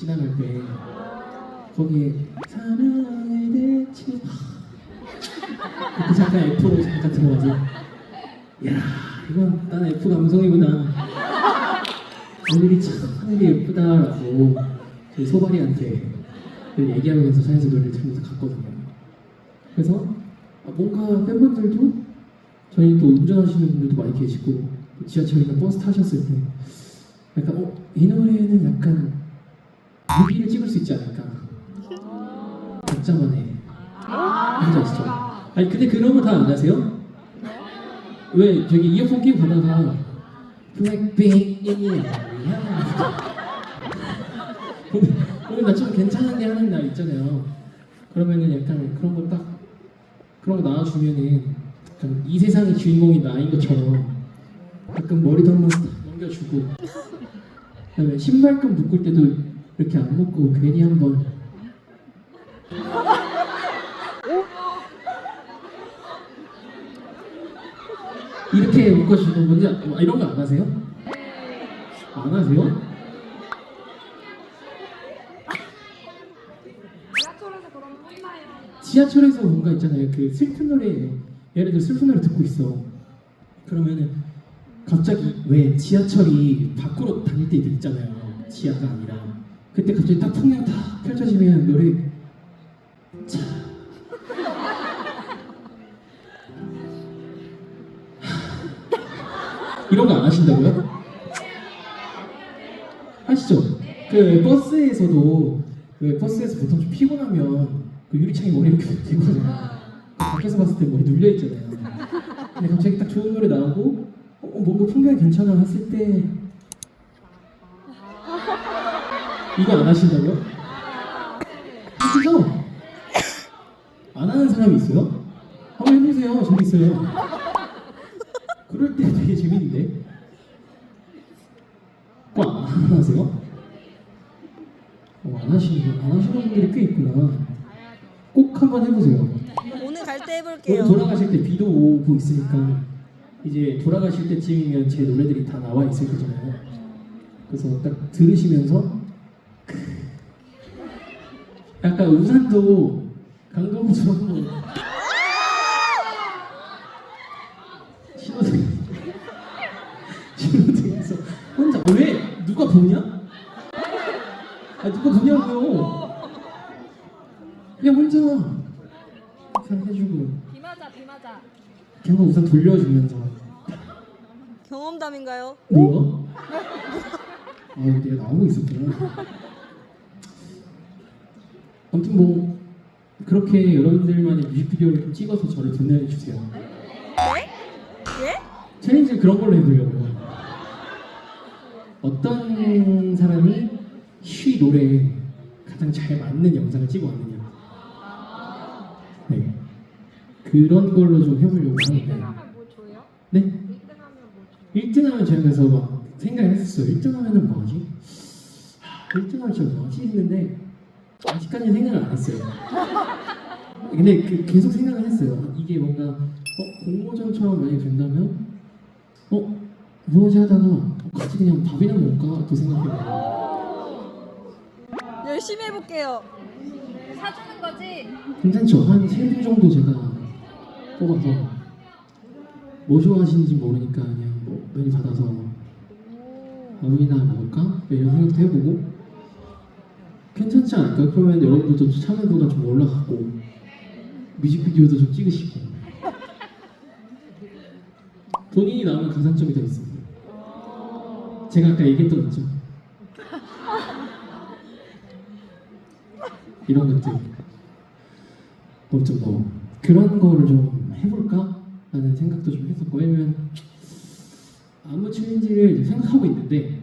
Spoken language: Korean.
지나갈 때 거기에 사랑의 대체 그 잠깐 F로 잠깐 들어가서 야 이건 난 F 감성이구나. 오늘이 참 하늘이 예쁘다라고 저희 소발이한테 늘 얘기하면서 차에서 노래를 들으면서 갔거든요. 그래서 아, 뭔가 팬분들도 저희 또 운전하시는 분들도 많이 계시고 또 지하철이나 버스 타셨을 때 약간 어, 이 노래는 약간 뮤비를 찍을 수 있지 않을까 각자만의 뭔지 아시죠? 아니 근데 그런 거 다안 아세요? 왜 저기 이어폰 끼고 가다가 블랙핑 오늘 오늘 나좀 괜찮은데 하는 날 있잖아요. 그러면은 약간 그런 거 딱 그런 거 나와주면은 약간 이 세상의 주인공이 나인 것처럼 가끔 머리도 한번 딱 넘겨주고 그다음에 신발끈 묶을 때도 이렇게 안 묶고 괜히 한번 이렇게 묶어주는 뭔지 아, 이런 거 안 하세요? 안 하세요? 지하철에서 혼나요. 지하철에서 뭔가 있잖아요. 그 슬픈 노래 예를 들어 슬픈 노래 듣고 있어. 그러면은 갑자기 왜 지하철이 밖으로 다닐 때 있잖아요. 지하가 아니라 그때 갑자기 딱 풍경 딱 펼쳐지면 노래 자 이런 거 안 하신다고요? 하시죠? 그 버스에서도 왜 버스에서 보통 좀 피곤하면 그 유리창에 머리 이렇게 대고 하잖아요. 밖에서 봤을 때 머리 눌려 있잖아요. 근데 갑자기 딱 좋은 노래 나오고 어, 뭔가 풍경이 괜찮아 했을 때 이거 안 하신다고요? 하시죠? 안 하는 사람이 있어요? 한번 해보세요. 재밌어요. 그럴 때 되게 재밌는데. 꼭안 하세요? 어, 안 하시는 안 하시는 분들이 꽤 있구나. 꼭 한번 해보세요. 오늘 갈 때 오늘 해볼게요. 돌아가실 때 비도 오고 있으니까 이제 돌아가실 때쯤이면 제 노래들이 다 나와 있을 거잖아요. 그래서 딱 들으시면서 크. 약간 우산도 강동처럼 뭐 신호등 신호등에서 혼자 왜 누가 보냐? 아 누가 보냐고요? 그냥 혼자 그냥 해주고 비 맞아, 비 맞아. 걔가 우산 돌려주면서 경험담인가요? 뭐야? 아 내가 나오고 있었구나 아무튼 뭐 그렇게 여러분들만의 뮤직비디오를 좀 찍어서 저를 보내주세요 예? 챌린지를 그런 걸로 해보려고요 어떤 사람이 쉬 노래에 가장 잘 맞는 영상을 찍어왔느냐 네 그런 걸로 좀 해보려고 하는데 1등하면 뭐 줘요? 네? 1등하면 뭐 줘요? 1등 하면 제가 그래서 막 생각을 했었어요. 1등 하면은 뭐지? 1등 하면 저 뭐지? 했는데 아직까지는 생각을 안 했어요. 근데 그 계속 생각을 했어요. 이게 뭔가 어, 공모전처럼 만약에 된다면 어? 뭐지 하다가 같이 그냥 밥이나 먹을까? 또 생각해보고 열심히 해볼게요. 사주는 거지? 괜찮죠? 한 세 분 정도 제가 뽑아서 뭐 좋아하시는지 모르니까 그냥 뭐 메뉴 받아서 밥이나 먹을까? 뭐 이런 생각도 해보고 괜찮지 않을까? 그러면 여러분들도 참여도가 좀 올라가고 뮤직비디오도 좀 찍으시고 본인이 나오면 가산점이 더 있습니다 제가 아까 얘기했던 거 있죠? 이런 것들 뭐좀 뭐 그런 거를 좀 해볼까? 라는 생각도 좀 했었고 왜냐면 안무 챌린지를 생각하고 있는데